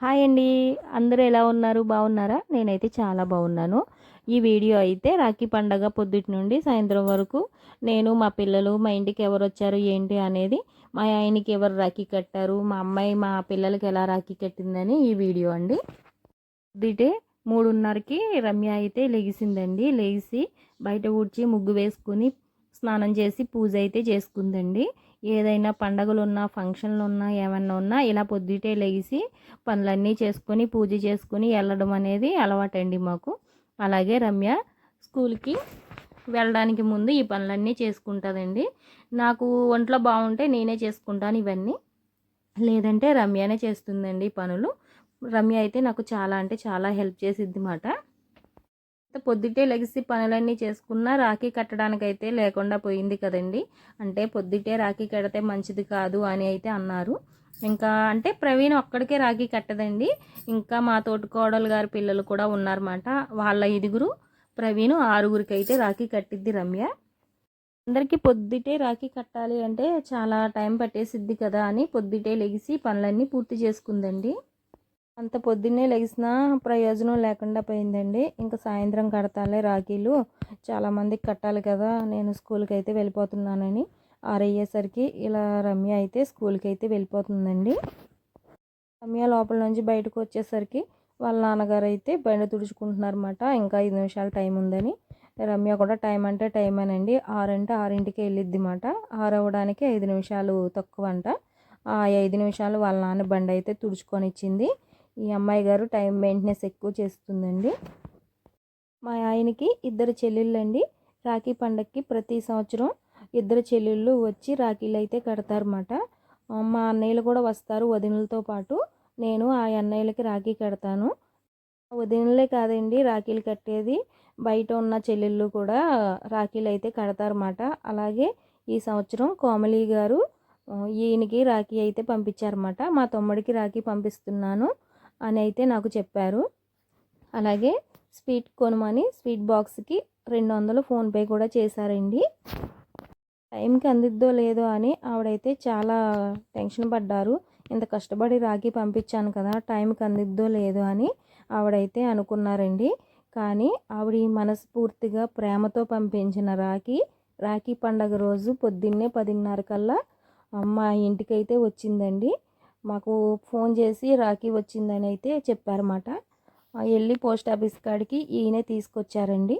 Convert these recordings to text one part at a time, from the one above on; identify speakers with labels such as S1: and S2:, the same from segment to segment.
S1: Hi అండి. అందరూ ఎలా ఉన్నారు? బాగున్నారా? నేనైతే చాలా బాగున్నాను. ఈ వీడియో అయితే రాఖీ పండగ పొద్దుటి నుండి సాయంత్రం వరకు నేను మా పిల్లలు మా ఇంటికి ఎవరు వచ్చారు ఏంటి అనేది మా ఆయనకి ఎవరు రాఖీ కట్టారు మా అమ్మాయి మా పిల్లలకి ఎలా రాఖీ కట్టిందని ఈ వీడియో అండి. పొద్దుటే మూడున్నరకి రమ్య అయితే లెగిసిందండి. లెగిసి బయట ఊడ్చి ముగ్గు వేసుకుని స్నానం చేసి పూజ అయితే చేసుకుందండి. ఏదైనా పండగలు ఉన్నా ఫంక్షన్లు ఉన్నా ఏమన్నా ఉన్నా ఇలా పొద్దుటే లేచి పనులన్నీ చేసుకొని పూజ చేసుకొని వెళ్ళడం అనేది అలవాటండి మాకు. అలాగే రమ్య స్కూల్కి వెళ్ళడానికి ముందు ఈ పనులన్నీ చేసుకుంటుందండి. నాకు ఒంట్లో బాగుంటే నేనే చేసుకుంటాను ఇవన్నీ. లేదంటే రమ్యనే చేస్తుందండి పనులు. రమ్య అయితే నాకు చాలా అంటే చాలా హెల్ప్ చేసిద్ది మాట. పొద్దుటే లెగిసి పనులన్నీ చేసుకున్నా రాఖీ కట్టడానికైతే లేకుండా పోయింది కదండి. అంటే పొద్దుటే రాఖీ కడితే మంచిది కాదు అని అయితే అన్నారు. ఇంకా అంటే ప్రవీణ్ ఒక్కడికే రాఖీ కట్టదండి. ఇంకా మా తోటికోడలు గారి పిల్లలు కూడా ఉన్నారన్నమాట. వాళ్ళ ఐదుగురు ప్రవీణ్ ఆరుగురికి అయితే రాఖీ కట్టిద్ది రమ్య. అందరికీ పొద్దుటే రాఖీ కట్టాలి అంటే చాలా టైం పట్టేసిద్ది కదా అని పొద్దుటే లెగిసి పనులన్నీ పూర్తి చేసుకుందండి. అంత పొద్దున్నే లెగిసినా ప్రయోజనం లేకుండా పోయిందండి. ఇంకా సాయంత్రం కడతాలే రాఖీలు. చాలామందికి కట్టాలి కదా నేను స్కూల్కి అయితే వెళ్ళిపోతున్నానని. ఆరయ్యేసరికి ఇలా రమ్య అయితే స్కూల్కి అయితే వెళ్ళిపోతుందండి. రమ్య లోపల నుంచి బయటకు వచ్చేసరికి వాళ్ళ నాన్నగారు అయితే బండి తుడుచుకుంటున్నారన్నమాట. ఇంకా ఐదు నిమిషాలు టైం ఉందని. రమ్య కూడా టైం అంటే టైం అనండి ఆరంటే ఆరింటికి వెళ్ళిద్ది మాట ఆరవడానికి ఐదు నిమిషాలు తక్కువ అంట ఆ ఐదు నిమిషాలు వాళ్ళ నాన్న బండి అయితే తుడుచుకొని ఇచ్చింది ఈ అమ్మాయి గారు టైం మెయింటెనెన్స్ ఎక్కువ చేస్తుందండి. మా ఆయనకి ఇద్దరు చెల్లెళ్ళండి. రాఖీ పండగకి ప్రతి సంవత్సరం ఇద్దరు చెల్లెళ్ళు వచ్చి రాఖీలు అయితే కడతారన్నమాట. మా అన్నయ్యలు కూడా వస్తారు వదినలతో పాటు. నేను ఆ అన్నయ్యలకి రాఖీ కడతాను. వదినలే కాదండి రాఖీలు కట్టేది బయట ఉన్న చెల్లెళ్ళు కూడా రాఖీలు అయితే కడతారన్నమాట. అలాగే ఈ సంవత్సరం కోమలి గారు ఈయనకి రాఖీ అయితే పంపించారన్నమాట. మా తమ్ముడికి రాఖీ పంపిస్తున్నాను. అని అయితే నాకు చెప్పారు. అలాగే స్వీట్ కొనమని స్వీట్ బాక్స్కి రెండు వందలు ఫోన్పే కూడా చేశారండి. టైంకి అందిద్దో లేదో అని ఆవిడైతే చాలా టెన్షన్ పడ్డారు. ఇంత కష్టపడి రాఖీ పంపించాను కదా టైంకి అందిద్దో లేదో అని ఆవిడైతే అనుకున్నారండి. కానీ ఆవిడ మనస్ఫూర్తిగా ప్రేమతో పంపించిన రాఖీ రాఖీ పండగ రోజు పొద్దున్నే పదిన్నర కల్లా మా ఇంటికైతే వచ్చిందండి. మాకు ఫోన్ చేసి రాఖీ వచ్చిందని అయితే చెప్పారన్నమాట. వెళ్ళి పోస్ట్ ఆఫీస్ కాడికి ఈయనే తీసుకొచ్చారండి.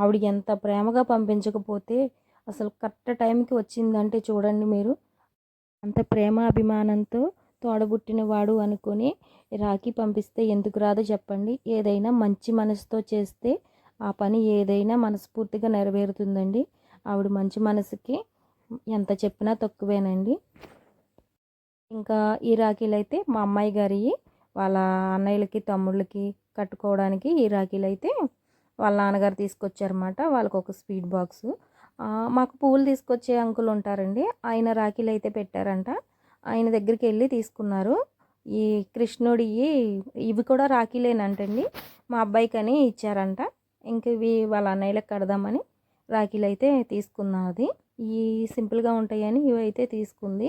S1: ఆవిడ ఎంత ప్రేమగా పంపించకపోతే అసలు కరెక్ట్ టైంకి వచ్చిందంటే చూడండి మీరు. అంత ప్రేమ అభిమానంతో తోడబుట్టిన వాడు అనుకొని రాఖీ పంపిస్తే ఎందుకు రాదో చెప్పండి. ఏదైనా మంచి మనసుతో చేస్తే ఆ పని ఏదైనా మనస్ఫూర్తిగా నెరవేరుతుందండి. ఆవిడ మంచి మనసుకి ఎంత చెప్పినా తక్కువేనండి. ఇంకా ఈ రాఖీలు అయితే మా అమ్మాయి గారి వాళ్ళ అన్నయ్యలకి తమ్ముళ్ళకి కట్టుకోవడానికి ఈ రాఖీలు అయితే వాళ్ళ నాన్నగారు తీసుకొచ్చారన్నమాట. వాళ్ళకి ఒక స్వీట్ బాక్స్ మాకు పువ్వులు తీసుకొచ్చే అంకులు ఉంటారండి. ఆయన రాఖీలు అయితే పెట్టారంట. ఆయన దగ్గరికి వెళ్ళి తీసుకున్నారు. ఈ కృష్ణుడి ఇవి కూడా రాఖీలేనంటండి. మా అబ్బాయికి అని ఇచ్చారంట. ఇంక ఇవి వాళ్ళ అన్నయ్యలకు కడదామని రాఖీలు అయితే తీసుకున్నది. ఈ సింపుల్గా ఉంటాయని ఇవి అయితే తీసుకుంది.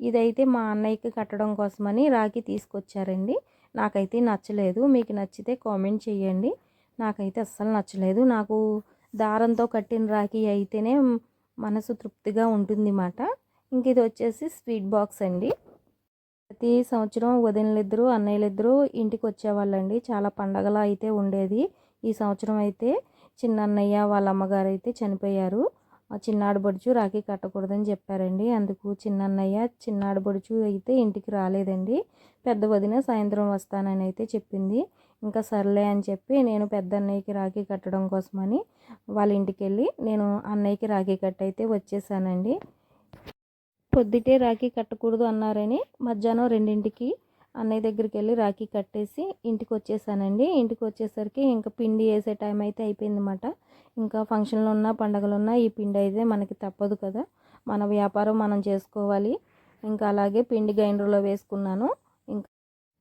S1: ఇదైతే మా అన్నయ్యకి కట్టడం కోసమని రాఖీ తీసుకొచ్చారండి. నాకైతే నచ్చలేదు. మీకు నచ్చితే కామెంట్ చేయండి. నాకైతే అస్సలు నచ్చలేదు. నాకు దారంతో కట్టిన రాఖీ అయితేనే మనసు తృప్తిగా ఉంటుంది మాట ఇంక ఇది వచ్చేసి స్వీట్ బాక్స్ అండి. ప్రతి సంవత్సరం వదినలిద్దరూ అన్నయ్యలిద్దరూ ఇంటికి వచ్చేవాళ్ళండి. చాలా పండగలా అయితే ఉండేది. ఈ సంవత్సరం అయితే చిన్న అన్నయ్య వాళ్ళ అమ్మగారు అయితే చనిపోయారు. చిన్నాడు బడుచు రాఖీ కట్టకూడదని చెప్పారండి. అందుకు చిన్నన్నయ్య చిన్నాడబడుచు అయితే ఇంటికి రాలేదండి. పెద్ద వదిన సాయంత్రం వస్తానని అయితే చెప్పింది. ఇంకా సర్లే అని చెప్పి నేను పెద్ద అన్నయ్యకి రాఖీ కట్టడం కోసమని వాళ్ళ ఇంటికి వెళ్ళి నేను అన్నయ్యకి రాఖీ కట్ట అయితే వచ్చేసానండి. పొద్దుటే రాఖీ కట్టకూడదు అన్నారని మధ్యాహ్నం రెండింటికి అన్నయ్య దగ్గరికి వెళ్ళి రాఖీ కట్టేసి ఇంటికి వచ్చేసానండి. ఇంటికి వచ్చేసరికి ఇంకా పిండి వేసే టైం అయితే అయిపోయిందన్నమాట. ఇంకా ఫంక్షన్లు ఉన్నా పండగలు ఉన్నా ఈ పిండి అయితే మనకి తప్పదు కదా. మన వ్యాపారం మనం చేసుకోవాలి. ఇంకా అలాగే పిండి గ్రైండర్లో వేసుకున్నాను. ఇంకా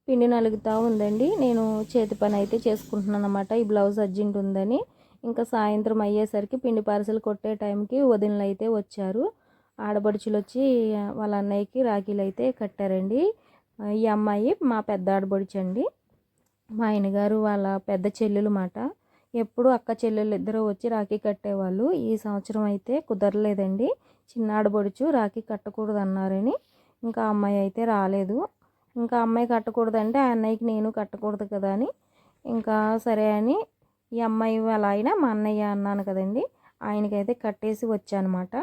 S1: పిండి నలుగుతూ ఉందండి. నేను చేతి పని అయితే చేసుకుంటున్నాను అనమాట ఈ బ్లౌజ్ అర్జెంట్ ఉందని. ఇంకా సాయంత్రం అయ్యేసరికి పిండి పార్సల్ కొట్టే టైంకి వదినలు అయితే వచ్చారు. ఆడబడుచులు వచ్చి వాళ్ళ అన్నయ్యకి రాఖీలు అయితే కట్టారండి. ఈ అమ్మాయి మా పెద్ద ఆడబడుచండి. మా ఆయనగారు వాళ్ళ పెద్ద చెల్లెలు మాట. ఎప్పుడు అక్క చెల్లెలు ఇద్దరు వచ్చి రాఖీ కట్టేవాళ్ళు. ఈ సంవత్సరం అయితే కుదరలేదండి. చిన్నాడు బొడుచు రాఖీ కట్టకూడదు అన్నారని ఇంకా అమ్మాయి అయితే రాలేదు. ఇంకా అమ్మాయి కట్టకూడదంటే ఆ అన్నయ్యకి నేను కట్టకూడదు కదా అని. ఇంకా సరే అని ఈ అమ్మాయి వాళ్ళ ఆయన మా అన్నయ్య అన్నాను కదండి. ఆయనకైతే కట్టేసి వచ్చానమాట.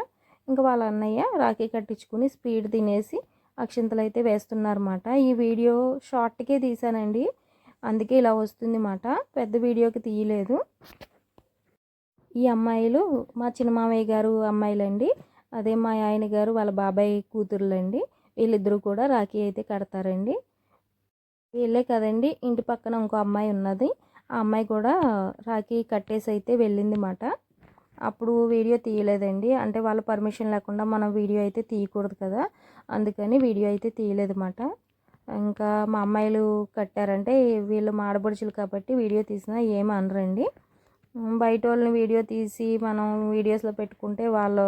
S1: ఇంకా వాళ్ళ అన్నయ్య రాఖీ కట్టించుకుని స్పీడ్ తినేసి అక్షింతలు అయితే వేస్తున్నారన్నమాట. ఈ వీడియో షార్ట్కే తీసానండి అందుకే ఇలా వస్తుంది మాట పెద్ద వీడియోకి తీయలేదు. ఈ అమ్మాయిలు మా చిన్నమామయ్య గారు అమ్మాయిలండి. అదే మా ఆయన గారు వాళ్ళ బాబాయ్ కూతురులండి. వీళ్ళిద్దరూ కూడా రాఖీ అయితే కడతారండి. వీళ్ళే కదండి ఇంటి పక్కన ఇంకో అమ్మాయి ఉన్నది. ఆ అమ్మాయి కూడా రాఖీ కట్టేసి అయితే వెళ్ళింది మాట అప్పుడు వీడియో తీయలేదండి. అంటే వాళ్ళ పర్మిషన్ లేకుండా మనం వీడియో అయితే తీయకూడదు కదా. అందుకని వీడియో అయితే తీయలేదు మాట ఇంకా మా అమ్మాయిలు కట్టారంటే వీళ్ళు మాడబడుచులు కాబట్టి వీడియో తీసినా ఏమి అనరండి. బయట వాళ్ళని వీడియో తీసి మనం వీడియోస్లో పెట్టుకుంటే వాళ్ళు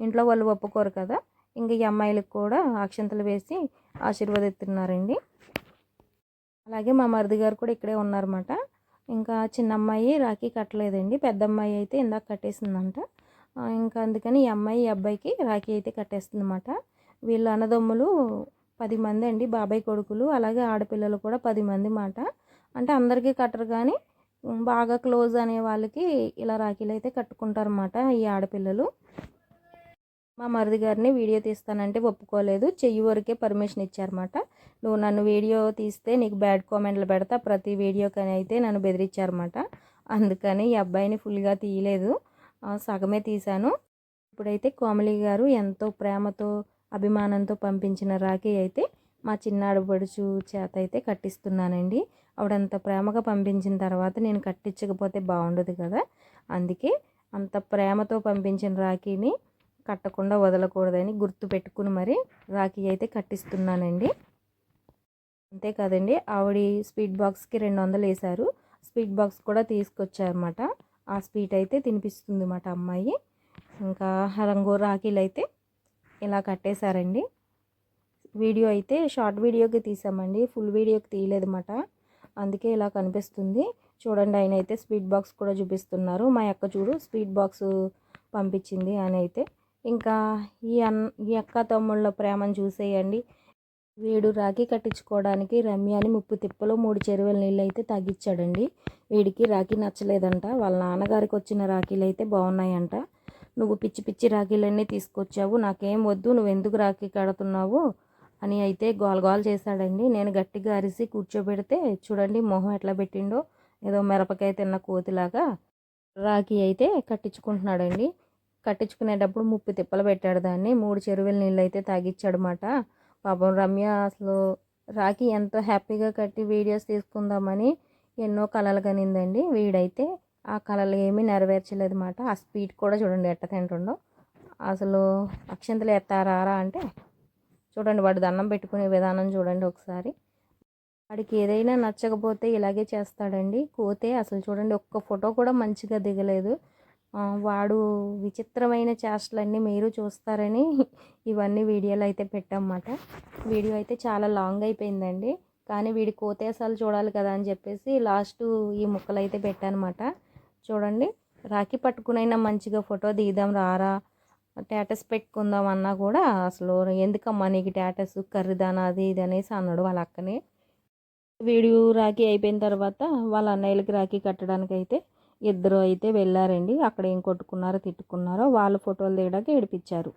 S1: ఇంట్లో వాళ్ళు ఒప్పుకోరు కదా. ఇంకా ఈ అమ్మాయిలకు కూడా అక్షంతలు వేసి ఆశీర్వదిస్తున్నారండి. అలాగే మా మరిది గారు కూడా ఇక్కడే ఉన్నారన్నమాట. ఇంకా చిన్న అమ్మాయి రాఖీ కట్టలేదండి. పెద్ద అమ్మాయి అయితే ఇందాక కట్టేసిందంట. ఇంకా అందుకని ఈ అమ్మాయి ఈ అబ్బాయికి రాఖీ అయితే కట్టేస్తుందన్నమాట. వీళ్ళ అన్నదమ్ములు పది మంది అండి బాబాయ్ కొడుకులు అలాగే ఆడపిల్లలు కూడా పది మంది మాట. అంటే అందరికీ కట్టరు కానీ బాగా క్లోజ్ అనే వాళ్ళకి ఇలా రాఖీలు అయితే కట్టుకుంటారన్నమాట ఈ ఆడపిల్లలు. మా మరిది గారిని వీడియో తీస్తానంటే ఒప్పుకోలేదు చెయ్యి వరకే పర్మిషన్ ఇచ్చారన్నమాట నువ్వు నన్ను వీడియో తీస్తే నీకు బ్యాడ్ కామెంట్లు పెడతా ప్రతి వీడియోకని అయితే నన్ను బెదిరించారన్నమాట అందుకని ఈ అబ్బాయిని ఫుల్గా తీయలేదు సగమే తీశాను. ఇప్పుడైతే కోమలి గారు ఎంతో ప్రేమతో అభిమానంతో పంపించిన రాఖీ అయితే మా చిన్నాడు బడుచు చేత అయితే కట్టిస్తున్నానండి. ఆవిడంత ప్రేమగా పంపించిన తర్వాత నేను కట్టించకపోతే బాగుండదు కదా. అందుకే అంత ప్రేమతో పంపించిన రాఖీని కట్టకుండా వదలకూడదని గుర్తు పెట్టుకుని మరి రాఖీ అయితే కట్టిస్తున్నానండి. అంతే కదండి ఆవిడ స్వీట్ బాక్స్కి రెండు వందలు వేశారు. స్వీట్ బాక్స్ కూడా తీసుకొచ్చారన్నమాట. ఆ స్వీట్ అయితే తినిపిస్తుంది అన్నమాట అమ్మాయి. ఇంకా రంగు రాఖీలు అయితే ఇలా కట్టేశారండి. వీడియో అయితే షార్ట్ వీడియోకి తీసామండి. ఫుల్ వీడియోకి తీయలేదన్నమాట. అందుకే ఇలా కనిపిస్తుంది. చూడండి ఆయన అయితే స్వీట్ బాక్స్ కూడా చూపిస్తున్నారు. మా అక్క చూడు స్వీట్ బాక్స్ పంపించింది అని అయితే. ఇంకా ఈ అన్ ఈ అక్క తమ్ముళ్ళ ప్రేమను చూసేయండి. వీడు రాఖీ కట్టించుకోవడానికి రమ్యాని ముప్పు తిప్పలో మూడు చెరువుల నీళ్ళు అయితే తగ్గించాడండి వీడికి రాఖీ నచ్చలేదంట. వాళ్ళ నాన్నగారికి వచ్చిన రాఖీలు అయితే బాగున్నాయంట. నువ్వు పిచ్చి పిచ్చి రాఖీలన్నీ తీసుకొచ్చావు నాకేం వద్దు నువ్వు ఎందుకు రాఖీ కడుతున్నావు? అని అయితే గోల్ గోల్ చేశాడండి. నేను గట్టిగా అరిసి కూర్చోబెడితే చూడండి మొహం ఎట్లా పెట్టిండో ఏదో మిరపకాయ తిన్న కోతిలాగా రాఖీ అయితే కట్టించుకుంటున్నాడండి. కట్టించుకునేటప్పుడు ముప్పు తిప్పలు పెట్టాడు దాన్ని. మూడు చెరువుల నీళ్ళు అయితే తాగిచ్చాడనమాట పాపం రమ్య అసలు రాఖీ ఎంతో హ్యాపీగా కట్టి వీడియోస్ తీసుకుందామని ఎన్నో కలలు కనిందండి. వీడైతే ఆ కళలు ఏమీ నెరవేర్చలేదు అనమాట ఆ స్పీడ్ కూడా చూడండి ఎట్ట తింటుండో. అసలు అక్షంతలు ఎత్తారా అంటే చూడండి వాడు దండం పెట్టుకునే విధానం చూడండి ఒకసారి. వాడికి ఏదైనా నచ్చకపోతే ఇలాగే చేస్తాడండి. కోతే అసలు చూడండి ఒక్క ఫోటో కూడా మంచిగా దిగలేదు. వాడు విచిత్రమైన చేష్టలన్నీ మీరు చూస్తారని ఇవన్నీ వీడియోలు అయితే పెట్టామన్నమాట. వీడియో అయితే చాలా లాంగ్ అయిపోయిందండి. కానీ వీడి కోతేసాలు చూడాలి కదా అని చెప్పేసి లాస్ట్ ఈ ముక్కలు అయితే పెట్టానమాట చూడండి. రాఖీ పట్టుకునైనా మంచిగా ఫోటో దిగుదాం రారా స్టేటస్ పెట్టుకుందాం అన్నా కూడా అసలు ఎందుకమ్మా నీకు స్టేటస్ కర్రీదానా అది ఇది అనేసి అన్నాడు వాళ్ళ అక్కనే. వీడియో రాఖీ అయిపోయిన తర్వాత వాళ్ళ అన్నయ్యలకి రాఖీ కట్టడానికి అయితే ఇద్దరు అయితే వెళ్ళారండి. అక్కడ ఏం కొట్టుకున్నారో తిట్టుకున్నారో వాళ్ళ ఫోటోలు తీయడానికి ఏడిపించారు.